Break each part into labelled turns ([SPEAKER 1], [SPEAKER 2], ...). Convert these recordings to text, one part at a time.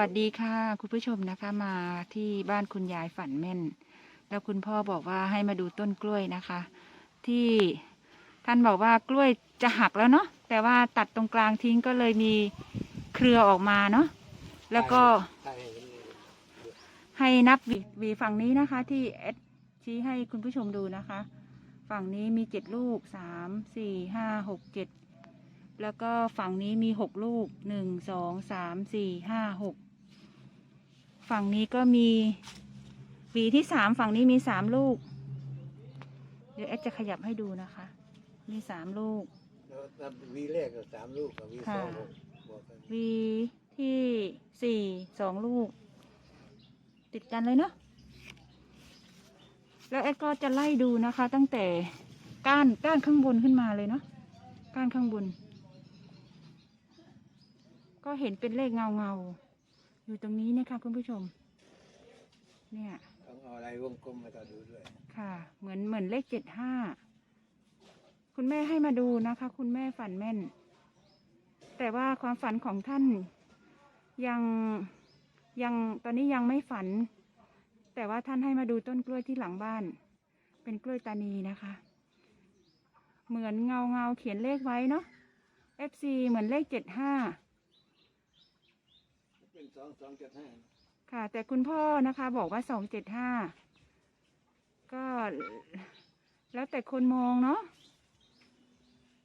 [SPEAKER 1] วัสดีค่ะ คุณผู้ชมนะคะมาที่บ้านคุณยายฝันแม่น แล้วคุณพ่อบอกว่าให้มาดูต้นกล้วยนะคะ ที่ท่านบอกว่ากล้วยจะหักแล้วเนาะแต่ว่าตัดตรงกลางทิ้งก็เลยมีเครือออกมาเนาะแล้วก็
[SPEAKER 2] ให้นั
[SPEAKER 1] บวีวีฝั่งนี้นะคะ ที่แอดชี้ให้คุณผู้ชมดูนะคะ ฝั่งนี้มีเจ็ดลูกสามสี่ห้าหกเจ็ดแล้วก็ฝั่งนี้มีหกลูกหนึ่งสองสามสี่ห้าหก ฝั่งนี้ก็มีหวีที่สามฝั่งนี้มีสามลูก เดี๋ยวแอดจะขยับให้ดูนะคะ มีสามลูก
[SPEAKER 2] แล้วนับวีแรกก็สามลูกกับวีสองหกบวกกัน
[SPEAKER 1] หวีที่สี่สองลูก ติดกันเลยเนาะแล้วแอดก็จะไล่ดูนะคะ ตั้งแต่ก้านก้านข้างบนขึ้นมาเลยเนาะก้านข้างบน ก็เห็นเป็นเลขเงาเงาๆ อยู่ตรงนี้นะคะคุณผู้ชม เนี่ย
[SPEAKER 2] ต้องเอาอะไรวงกลมมาต่อดูด้วย
[SPEAKER 1] ค่ะ เหมือนเหมือนเลขเจ็ดห้าคุณแม่ให้มาดูนะคะ คุณแม่ฝันแม่น แต่ว่าความฝันของท่านยังยังตอนนี้ยังไม่ฝัน แต่ว่าท่านให้มาดูต้นกล้วยที่หลังบ้าน เป็นกล้วยตานีนะคะ เหมือนเงาเงาๆเขียนเลขไว้เนาะ FC เหมือนเลขเจ็ดห้า
[SPEAKER 2] เป็นสองสองเจ็ดห้า
[SPEAKER 1] ค่ะ แต่คุณพ่อนะคะ บอกว่าสองเจ็ดห้าก็แล้วแต่คนมองเนาะ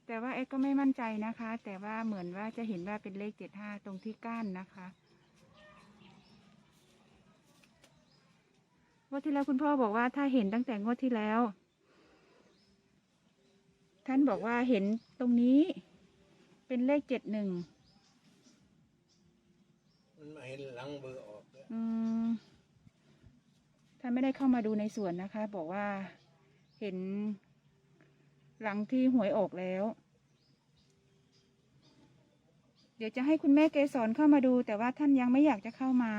[SPEAKER 1] แต่ว่าเอ็กก็ไม่มั่นใจนะคะ แต่ว่าเหมือนว่าจะเห็นว่าเป็นเลขเจ็ดห้าตรงที่ก้านนะคะงวดที่แล้วคุณพ่อบอกว่าถ้าเห็นตั้งแต่งวดที่แล้ว ท่านบอกว่าเห็นตรงนี้ เป็นเลขเจ็ดหนึ่ง
[SPEAKER 2] มันมาเห็นหลังเบอร์ออกแล้ว
[SPEAKER 1] อืมท่านไม่ได้เข้ามาดูในสวนนะคะ บอกว่าเห็นหลังที่หวยออกแล้ว เดี๋ยวจะให้คุณแม่เกสรเข้ามาดู แต่ว่าท่านยังไม่อยากจะเข้ามา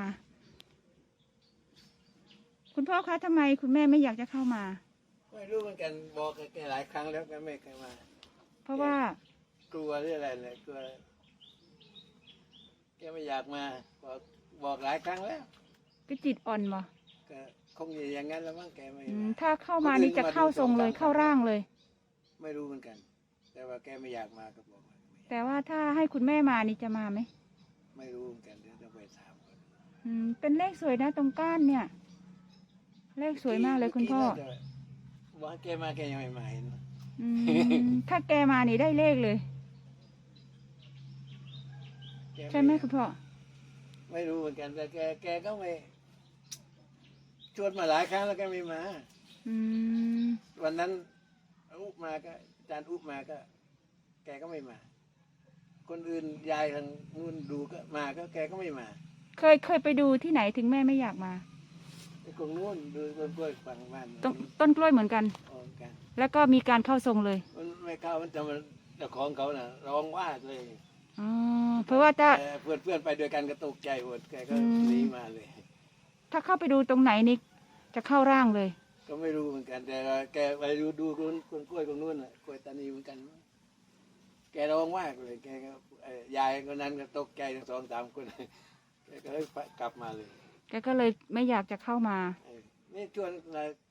[SPEAKER 1] คุณพ่อคะทำไมคุณแม่ไม่อยากจะเข้ามา
[SPEAKER 2] ไม่รู้เหมือนกันบอกแกหลายครั้งแล้วแกไม่เคยมา
[SPEAKER 1] เพราะว่า
[SPEAKER 2] กลัวหรืออะไรเลยกลัว แกไม่อยากมาบอกบอกหลายครั้งแล้ว
[SPEAKER 1] ก็จิตอ่อนบ่
[SPEAKER 2] ก็คงอยู่อย่างนั้นแล้วมั้งแกไม่
[SPEAKER 1] อืม
[SPEAKER 2] มา
[SPEAKER 1] ถ้าเข้ามานี่จะเข้าทรงเลยเข้าร่างเลย
[SPEAKER 2] ไม่รู้เหมือนกัน แต่ว่าแกไม่อยากมาก็บอกว่าไม่
[SPEAKER 1] แต่ว่าถ้าให้คุณแม่มานี่จะมาไหม
[SPEAKER 2] ไม่รู้เหมือนกันเดี๋ยวต้องไปถามก่อน
[SPEAKER 1] อืมเป็นเลขสวยนะตรงก้านเนี่ย เลขสวยมากเลยคุณพ่อ
[SPEAKER 2] มื่กี้น่าจะบอกให้แกมาแกยังไม่มาเห็น
[SPEAKER 1] อืมถ้าแกมานี่ได้เลขเลย
[SPEAKER 2] แก
[SPEAKER 1] ใช่ไหมคุณพ่อ
[SPEAKER 2] ไม่รู้เหมือนกันแต่แกแกก็ไม่ชวนมาหลายครั้งแล้วแกไม่มา
[SPEAKER 1] อืม
[SPEAKER 2] วันนั้นอุบมาก็อาจารย์อุบมาก็ แกก็ไม่มา คนอื่นยายทางนู่นดูก็มาก็แกก็ไม่มา
[SPEAKER 1] เคยเคยไปดูที่ไหนถึงแม่ไม่อยากมา
[SPEAKER 2] ไอ้คนนู้นดูต้นกล้วยฝั่งบ้าน
[SPEAKER 1] ต้นต้นกล้วยเหมือนกัน
[SPEAKER 2] ออกกัน
[SPEAKER 1] แล้วก็มีการเข้าทรงเลย
[SPEAKER 2] มันไม่เข้ามันจะมาเจ้าของเขาน่ะร้องว่าเลย
[SPEAKER 1] อ๋อ เพราะว่าถ้า
[SPEAKER 2] แต่เพื่อนเพื่อนๆไปด้วยกันก็ตกใจหมดแกก็
[SPEAKER 1] อืม
[SPEAKER 2] หนีมาเลย
[SPEAKER 1] ถ้าเข้าไปดูตรงไหนนี่จะเข้าร่างเลย
[SPEAKER 2] ก็ไม่รู้เหมือนกันแต่ว่าแกไปดูดูคนคนกล้วยตรงนู้นน่ะกล้วยตานีเหมือนกัน แกร้องมากเลย แกก็เอ่อยายคนนั้นก็ตกใจทั้งสองสามคน แกก็เลยกลับมาเลย
[SPEAKER 1] แกก็เลยไม่อยากจะเข้ามา
[SPEAKER 2] เออนี่ชวน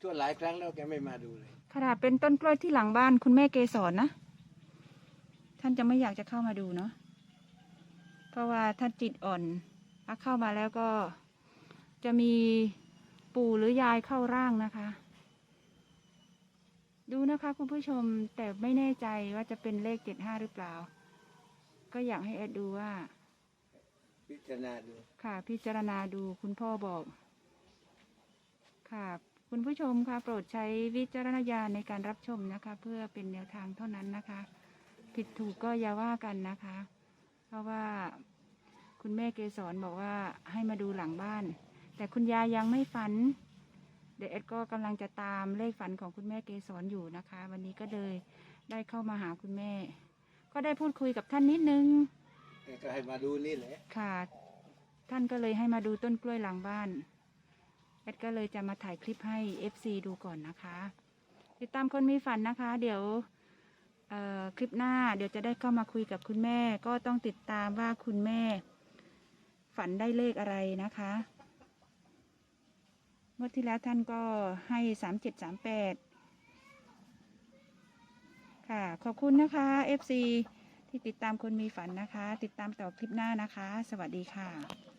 [SPEAKER 2] ชวนหลายครั้งแล้วแกไม่มาดูเลย
[SPEAKER 1] ขนาดเป็นต้นกล้วยที่หลังบ้านคุณแม่เกสรนะ ท่านจะไม่อยากจะเข้ามาดูเนาะเพ ราะว่าท่านจิตอ่อนถ้าเข้ามาแล้วก็จะมีปู่หรือยายเข้าร่างนะคะ ดูนะคะคุณผู้ชมแต่ไม่แน่ใจว่าจะเป็นเลขเจ็ดห้าหรือเปล่า ก็อยากให้แอดดูว่า
[SPEAKER 2] พิจารณาดู
[SPEAKER 1] ค่ะ พิจารณาดูคุณพ่อบอก ค่ะ คุณผู้ชมค่ะ โปรดใช้วิจารณญาณในการรับชมนะคะ เพื่อเป็นแนวทางเท่านั้นนะคะ ผิดถูกก็อย่าว่ากันนะคะ เพราะว่าคุณแม่เกสรบอกว่าให้มาดูหลังบ้าน แต่คุณยายยังไม่ฝัน เดี๋ยวเอ็ดก็กำลังจะตามเลขฝันของคุณแม่เกสรอยู่นะคะ วันนี้ก็เลยได้เข้ามาหาคุณแม่ ก็ได้พูดคุยกับท่านนิดนึง
[SPEAKER 2] แกก็ให้มาดูนี่แหละ
[SPEAKER 1] ค่ะ ท่านก็เลยให้มาดูต้นกล้วยหลังบ้านแอดก็เลยจะมาถ่ายคลิปให้ FC ดูก่อนนะคะ ติดตามคนมีฝันนะคะ เดี๋ยวเอ่อ คลิปหน้าเดี๋ยวจะได้เข้ามาคุยกับคุณแม่ ก็ต้องติดตามว่าคุณแม่ ฝันได้เลขอะไรนะคะงวดที่แล้วท่านก็ให้สามเจ็ดสามแปดค่ะ ขอบคุณนะคะ FC ที่ติดตามคนมีฝันนะคะ ติดตามต่อคลิปหน้านะคะ สวัสดีค่ะ